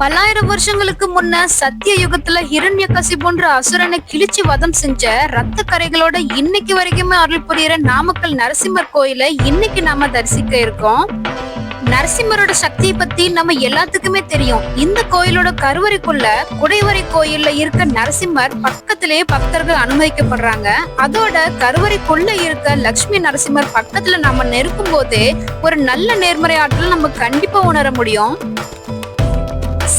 பல்லாயிரம் வருஷங்களுக்கு முன்ன சத்திய யுகத்துல ஹிரண்ய போன்ற அசுரனை கிழிச்சு வதம் செஞ்ச ரத்த கரைகளோட இன்னைக்கு வரைக்குமே அருள் புரியுற நாமக்கல் நரசிம்மர் கோயில இன்னைக்கு நாம தரிசிக்க இருக்கோம். நரசிம்மரோட சக்தியை பத்தி நம்ம எல்லாத்துக்குமே தெரியும். இந்த கோயிலோட கருவறைக்குள்ள குடைவரை கோயில்ல இருக்க நரசிம்மர் பக்கத்திலேயே பக்தர்கள் அனுமதிக்கப்படுறாங்க. அதோட கருவறைக்குள்ள இருக்க லக்ஷ்மி நரசிம்மர் பக்கத்துல நம்ம நெருக்கும் போதே ஒரு நல்ல நேர்மறை ஆற்றல் நம்ம கண்டிப்பா உணர முடியும்.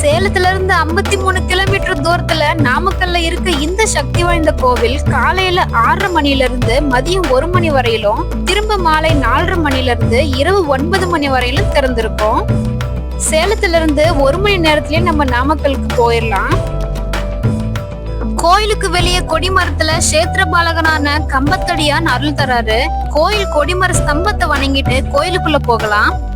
சேலத்துல இருந்து ஐம்பத்தி மூணு கிலோமீட்டர் தூரத்துல நாமக்கல்ல இருக்க இந்த சக்தி வாய்ந்த கோவில் காலையில ஆறரை மணில இருந்து மதியம் ஒரு மணி வரையிலும் திரும்ப மாலை நாலரை மணில இருந்து இரவு ஒன்பது மணி வரையிலும் திறந்திருக்கும். சேலத்துல இருந்து ஒரு மணி நேரத்திலேயே நம்ம நாமக்கலுக்கு போயிடலாம் கோயிலுக்கு வெளியே கொடிமரத்துல சேத்திர பாலகனான கம்பத்தடியான் அருள் தராரு. கோயில் கொடிமர ஸ்தம்பத்தை வணங்கிட்டு கோயிலுக்குள்ள போகலாம்.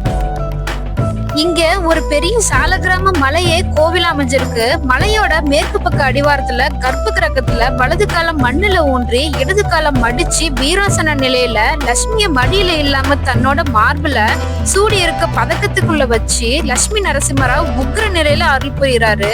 இங்க ஒரு பெரிய சாலகிராம மலையே கோவில் அமைஞ்சிருக்கு. மலையோட மேற்கு பக்க அடிவாரத்துல கர்ப்ப கிரகத்துல வலது காலம் மண்ணுல ஊன்றி இடது காலம் மடிச்சு வீராசன நிலையில லட்சுமிய மடியில இல்லாம தன்னோட மார்புல சூடி இருக்க பதக்கத்துக்குள்ள வச்சு லட்சுமி நரசிம்மராவ் உக்ர நிலையில அருள் புரியுறாரு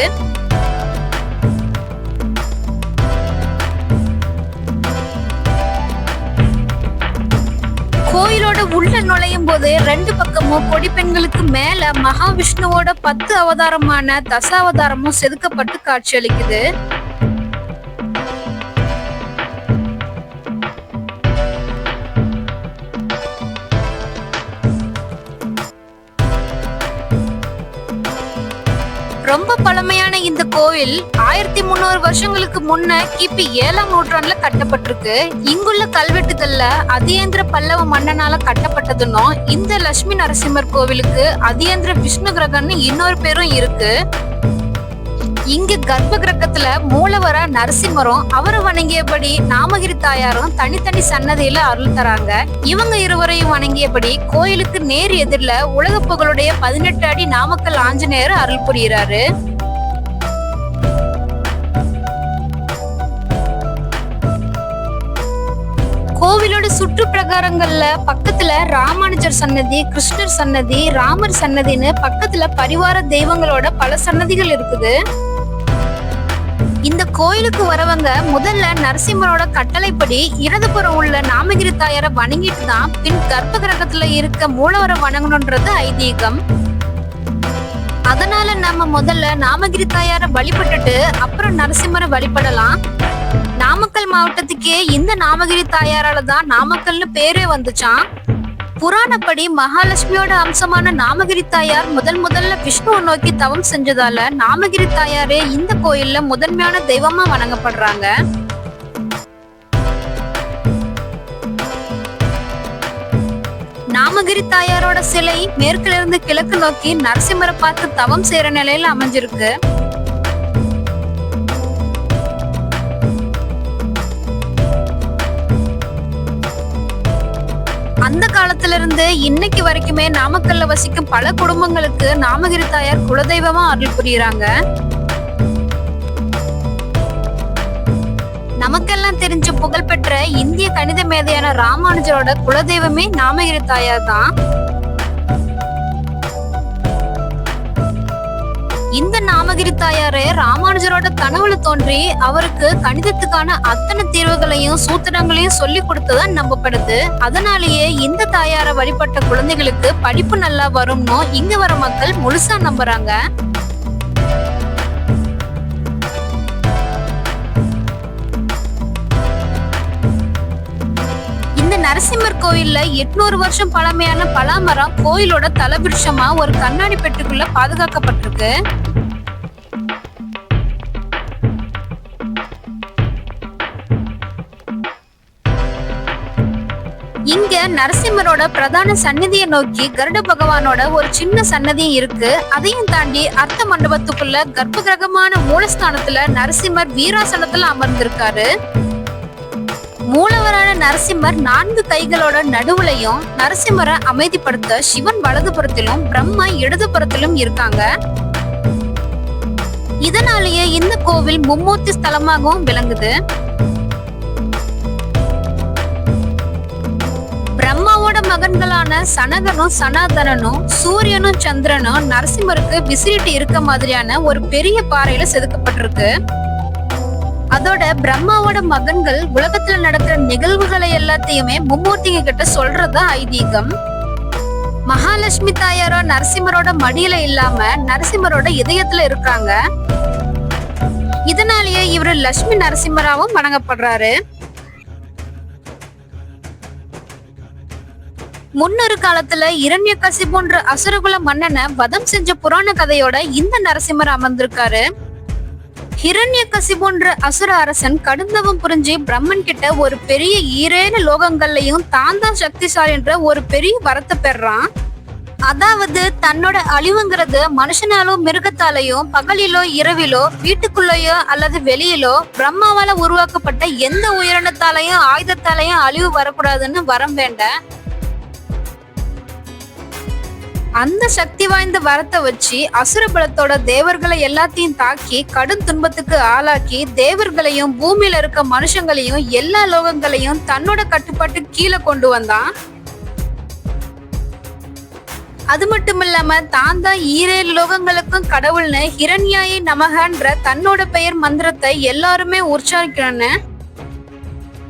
கோயிலோட உள்ள நுழையும் போது ரெண்டு பக்கமும் கொடி பெண்களுக்கு மேல மகாவிஷ்ணுவோட பத்து அவதாரமான தசாவதாரமும் செதுக்கப்பட்டு காட்சியளிக்குது. ரொம்ப பழமையான இந்த கோவில் ஆயிரத்தி முன்னூறு வருஷங்களுக்கு முன்ன கிபி ஏழாம் நூற்றாண்டுல கட்டப்பட்டிருக்கு. இங்குள்ள கல்வெட்டுகள்ல அதியேந்திர பல்லவ மன்னனால கட்டப்பட்டதுன்னும் இந்த லட்சுமி நரசிம்மர் கோவிலுக்கு அதியேந்திர விஷ்ணு கிரகம்னு இன்னொரு பேரும் இருக்கு. இங்க கர்ப்ப கிரகத்துல மூலவரா நரசிம்மரும் அவரை வணங்கியபடி நாமகிரி தாயாரும் தனித்தனி சன்னதியில அருள் தராங்க. இவங்க இருவரையும் வணங்கியபடி கோயிலுக்கு நேர் எதிரில உலக புகழுடைய பதினெட்டு அடி நாமக்கல் ஆஞ்சநேயர் அருள் புரிகிறாரு கோவிலோட சுற்று பிரகாரங்கள்ல பக்கத்துல ராமானுஜர் சன்னதி கிருஷ்ணர் சன்னதி ராமர் சன்னதின்னு பக்கத்துல பரிவார தெய்வங்களோட பல சன்னதிகள் இருக்குது. இந்த கோயிலுக்கு வரவங்க முதல்ல நரசிம்மரோட கட்டளைப்படி இடதுபுறம் உள்ள நாமகிரி தாயாரை வணங்கிட்டு தான் பின் கர்ப்ப கிரகத்துல இருக்க மூலவரை வணங்கணுன்றது ஐதீகம். அதனால நம்ம முதல்ல நாமகிரி தாயாரை வழிபட்டுட்டு அப்புறம் நரசிம்மரை வழிபடலாம். நாமக்கல் மாவட்டத்துக்கே இந்த நாமகிரி தாயாரால தான் நாமக்கல்னு பேரே வந்துச்சான் புராணப்படி மகாலட்சுமியோட அம்சமான நாமகிரி தாயார் முதல் முதல்ல விஷ்ணுவை நோக்கி தவம் செஞ்சதால நாமகிரி தாயாரே இந்த கோயில்ல முதன்மையான தெய்வமா வணங்கப்படுறாங்க. நாமகிரி தாயாரோட சிலை மேற்கிலிருந்து கிழக்கு நோக்கி நரசிம்மரை பார்த்து தவம் செய்யற நிலையில அமைஞ்சிருக்கு. அந்த காலத்துல இருந்து இன்னைக்கு வரைக்குமே நாமக்கல்ல வசிக்கும் பல குடும்பங்களுக்கு நாமகிரி தாயார் குலதெய்வமா அருள் புரியுறாங்க. நமக்கெல்லாம் தெரிஞ்ச புகழ்பெற்ற இந்திய கணித மேதையான ராமானுஜரோட குலதெய்வமே நாமகிரி தாயார் தான். இந்த நாமகிரி தாயாரு ராமானுஜரோட கனவுல தோன்றி அவருக்கு கணிதத்துக்கான அத்தனை தீர்வுகளையும் சூத்திரங்களையும் சொல்லி கொடுத்ததா நம்பப்படுது. அதனாலேயே இந்த தாயாரை வழிபட்ட குழந்தைகளுக்கு படிப்பு நல்லா வரும்னு இங்க வர மக்கள் முழுசா நம்புறாங்க. நரசிம்மர் கோயில்ல எட்நூறு வருஷம் பழமையான பலாமரம் கோயிலோட தலவிருஷமா ஒரு கண்ணாடி பெட்டுக்குள்ள பாதுகாக்கப்பட்டிருக்கு. இங்க நரசிம்மரோட பிரதான சன்னதியை நோக்கி கருட பகவானோட ஒரு சின்ன சன்னதியும் இருக்கு. அதையும் தாண்டி அர்த்த மண்டபத்துக்குள்ள கர்ப்ப கிரகமான மூலஸ்தானத்துல நரசிம்மர் வீராசனத்துல அமர்ந்திருக்காரு. மூலவரான நரசிம்மர் நான்கு கைகளோட நடுவுலையும் நரசிம்மரை அமைதிப்படுத்த சிவன் வலதுபுறத்திலும் பிரம்மா இடதுபுறத்திலும் இருக்காங்க. இதனாலேயே இந்த கோவில் மும்மூர்த்தி ஸ்தலமாகவும் விளங்குது. பிரம்மாவோட மகன்களான சனகனும் சனாதனனும் சூரியனும் சந்திரனும் நரசிம்மருக்கு விசிறிட்டு இருக்க மாதிரியான ஒரு பெரிய பாறையில செதுக்கப்பட்டிருக்கு. அதோட பிரம்மாவோட மகன்கள் உலகத்துல நடக்கிற நிகழ்வுகளை எல்லாத்தையுமே மும்மூர்த்திங்க கிட்ட சொல்றதா ஐதீகம். மகாலட்சுமி தாயாரோ நரசிம்மரோட மடியில இல்லாம நரசிம்மரோட இதயத்துல இருக்காங்க. இதனாலேயே இவரு லட்சுமி நரசிம்மராவும் வணங்கப்படுறாரு. முன்னொரு காலத்துல இரண்ய போன்ற அசுரகுல மன்னனை வதம் செஞ்ச புராண கதையோட இந்த நரசிம்மர் அமர்ந்திருக்காரு. ஹிரண்ய கசிபுன்ற அசுர அரசன் கடுந்தவம் புரிஞ்சு பிரம்மன் கிட்ட ஒரு பெரிய ஈரேழு லோகங்கள்லயும் தான் தான் சக்திசாலின்ற ஒரு பெரிய வரத்தை பெறான். அதாவது தன்னோட அழிவுங்கிறது மனுஷனாலோ மிருகத்தாலையும் பகலிலோ இரவிலோ வீட்டுக்குள்ளேயோ அல்லது வெளியிலோ பிரம்மாவால உருவாக்கப்பட்ட எந்த உயிரினத்தாலையும் ஆயுதத்தாலையும் அழிவு வரக்கூடாதுன்னு வரம் வேண்ட அந்த சக்தி வாய்ந்த வரத்தை வச்சு அசுர பலத்தோட தேவர்களை எல்லாத்தையும் தாக்கி கடும் துன்பத்துக்கு ஆளாக்கி தேவர்களையும் பூமியில இருக்க மனுஷங்களையும் எல்லா லோகங்களையும் தன்னோட கட்டுப்பாட்டு கீழே கொண்டு வந்தான். அது மட்டும் இல்லாம தான் தான் ஈரேழு லோகங்களுக்கும் கடவுள்னு ஹிரண்யாயி நமகன்ற தன்னோட பெயர் மந்திரத்தை எல்லாருமே உற்சாகிக்கணும்னு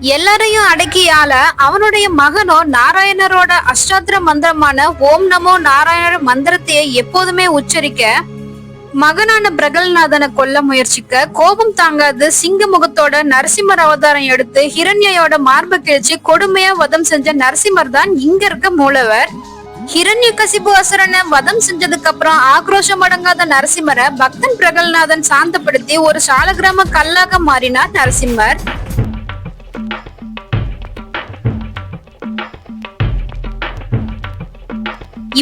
எல்லாரையும் அடக்கி ஆள அவனுடைய மகனோ நாராயணரோட அஷ்டாத்திர மந்திரமான ஓம் நமோ நாராயண மந்திரத்தையே எப்போதுமே உச்சரிக்க மகனான பிரகல்நாதனை கொல்ல முயற்சிக்க கோபம் தாங்காது சிங்க முகத்தோட நரசிம்மர் அவதாரம் எடுத்து ஹிரண்யோட மார்பு கிழிச்சு கொடுமையா வதம் செஞ்ச நரசிம்மர் தான் இங்க இருக்க மூலவர். ஹிரண்ய கசிபு அசுரனை வதம் செஞ்சதுக்கு அப்புறம் ஆக்ரோஷம் அடங்காத நரசிம்மரை பக்தன் பிரகல்நாதன் சாந்தப்படுத்தி ஒரு சாலகிராம கல்லாக மாறினார் நரசிம்மர்.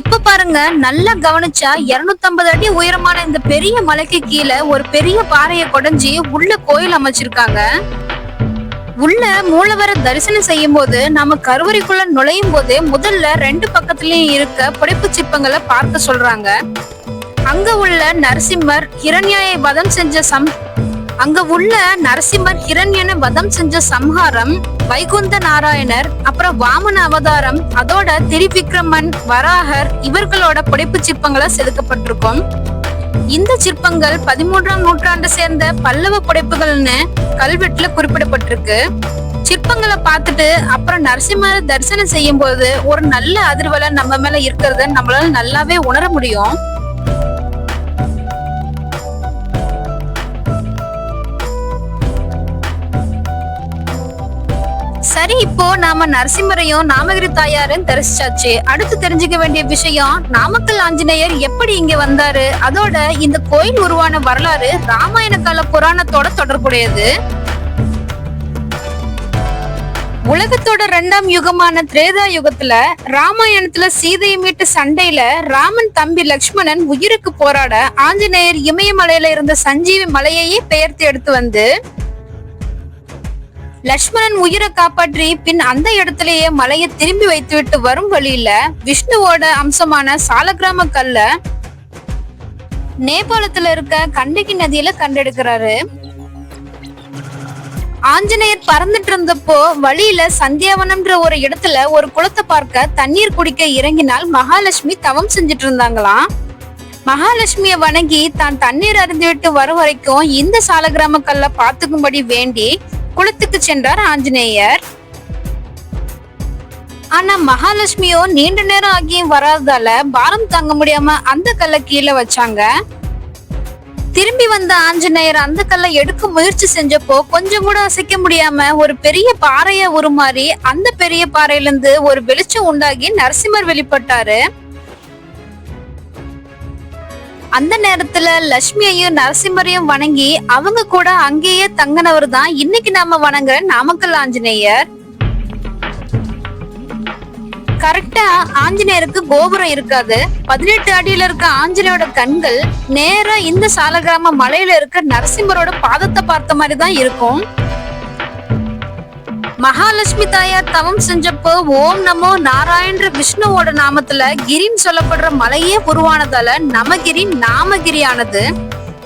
இப்ப பாருங்க நல்லா கவனிச்சா 250 அடி உயரமான இந்த பெரிய மலைக்கு கீழே ஒரு பெரிய பாறையை கொடைஞ்சி உள்ள கோயில் அமைச்சிருக்காங்க. உள்ள மூலவரை தரிசனம் செய்யும் போது நம்ம கருவறைக்குள்ள நுழையும் போது முதல்ல ரெண்டு பக்கத்துலயும் இருக்க புடைப்பு சிற்பங்களை பார்க்க சொல்றாங்க. அங்க உள்ள நரசிம்மர் ஹிரண்யாயை வதம் செஞ்ச சம் அங்க உள்ள நரசிம்மர் ஹிரண்யனை வதம் செஞ்ச சம்ஹாரம் வைகுந்த நாராயணர் அப்புறம் வாமன அவதாரம் அதோட திரிவிக்ரமன் வராகர் இவர்களோட புடைப்பு சிற்பங்களா செதுக்கப்பட்டிருக்கும். இந்த சிற்பங்கள் பதிமூன்றாம் நூற்றாண்டை சேர்ந்த பல்லவ புடைப்புகள்னு கல்வெட்டுல குறிப்பிடப்பட்டிருக்கு. சிற்பங்களை பார்த்துட்டு அப்புறம் நரசிம்மரை தரிசனம் செய்யும் போது ஒரு நல்ல அதிர்வலை நம்ம மேல இருக்கிறத நம்மளால நல்லாவே உணர முடியும். சரி இப்போ நாம நரசிம்மரையும் நாமகிரி தாயாரும் தரிசிச்சாச்சு. அடுத்து தெரிஞ்சுக்க வேண்டிய விஷயம் நாமக்கல் ஆஞ்சநேயர் எப்படி இங்க வந்தாரு? அதோட இந்த கோயில் உருவான வரலாறு ராமாயண கால புராணத்தோட தொடர்புடையது. உலகத்தோட ரெண்டாம் யுகமான திரேதா யுகத்துல ராமாயணத்துல சீதையை மீட்டு சண்டையில ராமன் தம்பி லக்ஷ்மணன் உயிருக்கு போராட ஆஞ்சநேயர் இமயமலையில இருந்த சஞ்சீவி மலையையே பெயர்த்து எடுத்து வந்து லக்ஷ்மணன் உயிரை காப்பாற்றி பின் அந்த இடத்திலேயே மலையை திரும்பி வைத்துவிட்டு வரும் வழியில விஷ்ணுவோட அம்சமான சாலகிராம கல்ல நேபாளத்துல இருக்க கண்டகி நதியில கண்டெடுக்கிறாரு. ஆஞ்சநேயர் பறந்துட்டு இருந்தப்போ வழியில சந்தியாவனம்ன்ற ஒரு இடத்துல ஒரு குளத்தை பார்க்க தண்ணீர் குடிக்க இறங்கினால் மகாலட்சுமி தவம் செஞ்சுட்டு இருந்தாங்களாம். மகாலட்சுமிய வணங்கி தான் தண்ணீர் அருந்திவிட்டு வரும் வரைக்கும் இந்த சாலகிராம கல்ல பாத்துக்கும்படி வேண்டி குளத்துக்கு சென்றார் ஆஞ்சநேயர். ஆனா மகாலட்சுமியோ நீண்ட நேரம் ஆகியும் வராததால பாரம் தாங்க முடியாம அந்த கல்லை கீழே வச்சாங்க. திரும்பி வந்த ஆஞ்சநேயர் அந்த கல்லை எடுக்க முயற்சி செஞ்சப்போ கொஞ்சம் கூட அசைக்க முடியாம ஒரு பெரிய பாறைய உருமாறி அந்த பெரிய பாறையிலிருந்து ஒரு வெளிச்சம் உண்டாகி நரசிம்மர் வெளிப்பட்டாரு. அந்த நேரத்துல லட்சுமியையும் நரசிம்மரையும் வணங்கி அவங்க கூட அங்கேயே தங்கினவர் தான் இன்னைக்கு நாம வணங்குற நாமக்கல் ஆஞ்சநேயர். கரெக்டா ஆஞ்சநேயருக்கு கோபுரம் இருக்காது. பதினெட்டு அடியில இருக்க ஆஞ்சநேயோட கண்கள் நேரா இந்த சாலகிராம மலையில இருக்க நரசிம்மரோட பாதத்தை பார்த்த மாதிரி தான் இருக்கும். மகாலட்சுமி தாயார் தவம் செஞ்சப்போ ஓம் நமோ நாராயண விஷ்ணுவோட நாமத்துல கிரின்னு சொல்லப்படுற மலையே உருவானதால நமகிரி நாமகிரி ஆனது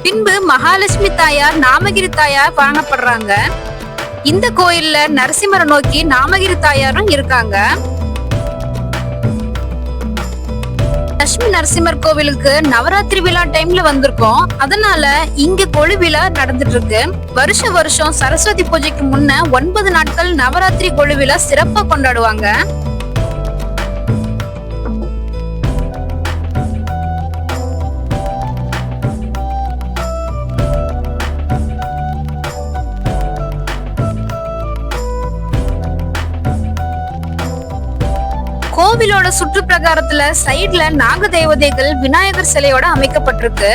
பின்பு மகாலட்சுமி தாயார் நாமகிரி தாயார் வழங்கப்படுறாங்க இந்த கோயில்ல நரசிம்மரை நோக்கி நாமகிரி தாயாரும் இருக்காங்க. லட்சுமி நரசிம்மர் கோவிலுக்கு நவராத்திரி விழா டைம்ல வந்திருக்கோம். அதனால இங்க கொழு விழா நடந்துட்டு இருக்கு. வருஷ வருஷம் சரஸ்வதி பூஜைக்கு முன்ன ஒன்பது நாட்கள் நவராத்திரி கொழு விழா சிறப்பா கொண்டாடுவாங்க. கோவிலோட சுற்று பிரகாரத்துல சைட்ல நாக தேவதைகள் விநாயகர் சிலையோட அமைக்கப்பட்டிருக்கு.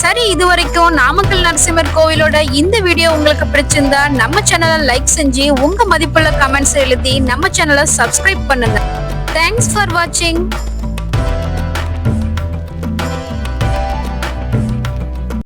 சரி இது வரைக்கும் நாமக்கல் நரசிம்மர் கோவிலோட இந்த வீடியோ உங்களுக்கு பிடிச்சிருந்தா நம்ம சேனலை லைக் செஞ்சு உங்க மதிப்புள்ள கமெண்ட்ஸ் எழுதி நம்ம சேனலை சப்ஸ்கிரைப் பண்ணுங்க. தேங்க்ஸ் ஃபார் வாட்சிங்